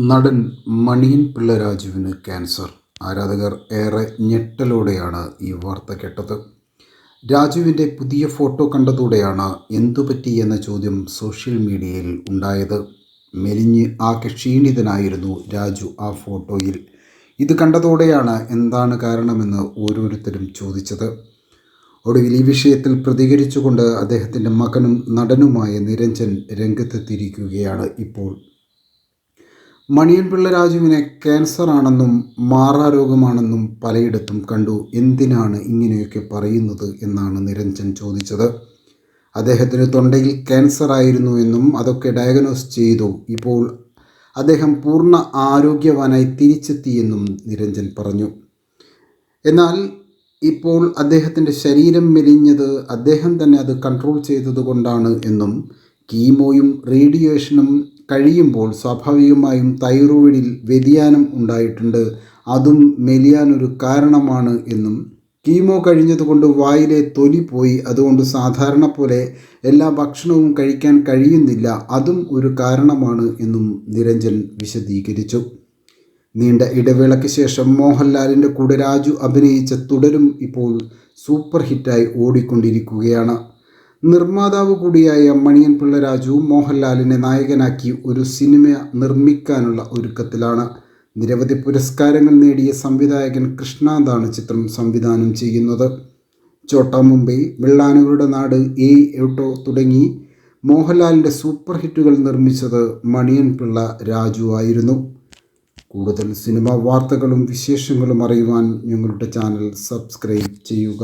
നടൻ മണിയൻ പിള്ള രാജുവിന് ക്യാൻസർ. ആരാധകർ ഏറെ ഞെട്ടലോടെയാണ് ഈ വാർത്ത കേട്ടത്. രാജുവിന്റെ പുതിയ ഫോട്ടോ കണ്ടതോടെയാണ് എന്തുപറ്റി എന്ന ചോദ്യം സോഷ്യൽ മീഡിയയിൽ ഉണ്ടായത്. മെലിഞ്ഞ് ആകെ ക്ഷീണിതനായിരുന്നു രാജു ആ ഫോട്ടോയിൽ. ഇത് കണ്ടതോടെയാണ് എന്താണ് കാരണമെന്ന് ഓരോരുത്തരും ചോദിച്ചത്. ഒടുവിൽ ഈ വിഷയത്തിൽ പ്രതികരിച്ചുകൊണ്ട് അദ്ദേഹത്തിന്റെ മകനും നടനുമായ നിരഞ്ജൻ രംഗത്തെത്തിയിരിക്കുകയാണ് ഇപ്പോൾ. മണിയൻപിള്ള രാജുവിനെ ക്യാൻസർ ആണെന്നും മാറാരോഗമാണെന്നും പലയിടത്തും കണ്ടു. എന്തിനാണ് ഇങ്ങനെയൊക്കെ പറയുന്നത് എന്നാണ് നിരഞ്ജൻ ചോദിച്ചത്. അദ്ദേഹത്തിന് തൊണ്ടയിൽ ക്യാൻസർ ആയിരുന്നു എന്നും അതൊക്കെ ഡയഗ്നോസ് ചെയ്തു. ഇപ്പോൾ അദ്ദേഹം പൂർണ ആരോഗ്യവാനായി തിരിച്ചെത്തിയെന്നും നിരഞ്ജൻ പറഞ്ഞു. എന്നാൽ ഇപ്പോൾ അദ്ദേഹത്തിന്റെ ശരീരം മെലിഞ്ഞത് അദ്ദേഹം തന്നെ അത് കൺട്രോൾ ചെയ്തതുകൊണ്ടാണ് എന്നും കീമോയും റേഡിയേഷനും കഴിയുമ്പോൾ സ്വാഭാവികമായും തൈറോയിഡിൽ വ്യതിയാനം ഉണ്ടായിട്ടുണ്ട്. അതും മെലിയാനൊരു കാരണമാണ് എന്നും. കീമോ കഴിഞ്ഞതുകൊണ്ട് വായിലെ തൊലി പോയി. അതുകൊണ്ട് സാധാരണ പോലെ എല്ലാ ഭക്ഷണവും കഴിക്കാൻ കഴിയുന്നില്ല. അതും ഒരു കാരണമാണ് എന്നും നിരഞ്ജൻ വിശദീകരിച്ചു. നീണ്ട ഇടവേളയ്ക്ക് ശേഷം മോഹൻലാലിന്റെ കൂടെ രാജു അഭിനയിച്ച തുടരും ഇപ്പോൾ സൂപ്പർ ഹിറ്റായി ഓടിക്കൊണ്ടിരിക്കുകയാണ്. നിർമ്മാതാവ് കൂടിയായ മണിയൻ പിള്ള രാജു മോഹൻലാലിനെ നായകനാക്കി ഒരു സിനിമ നിർമ്മിക്കാനുള്ള ഒരുക്കത്തിലാണ്. നിരവധി പുരസ്കാരങ്ങൾ നേടിയ സംവിധായകൻ കൃഷ്ണാന്താണ് ചിത്രം സംവിധാനം ചെയ്യുന്നത്. ചോട്ടാ മുംബൈ വെള്ളാനുകളുടെ നാട് എ എട്ടോ തുടങ്ങി മോഹൻലാലിന്റെ സൂപ്പർ ഹിറ്റുകൾ നിർമ്മിച്ചത് മണിയൻ പിള്ള രാജു ആയിരുന്നു. കൂടുതൽ സിനിമാ വാർത്തകളും വിശേഷങ്ങളും അറിയുവാൻ ഞങ്ങളുടെ ചാനൽ സബ്സ്ക്രൈബ് ചെയ്യുക.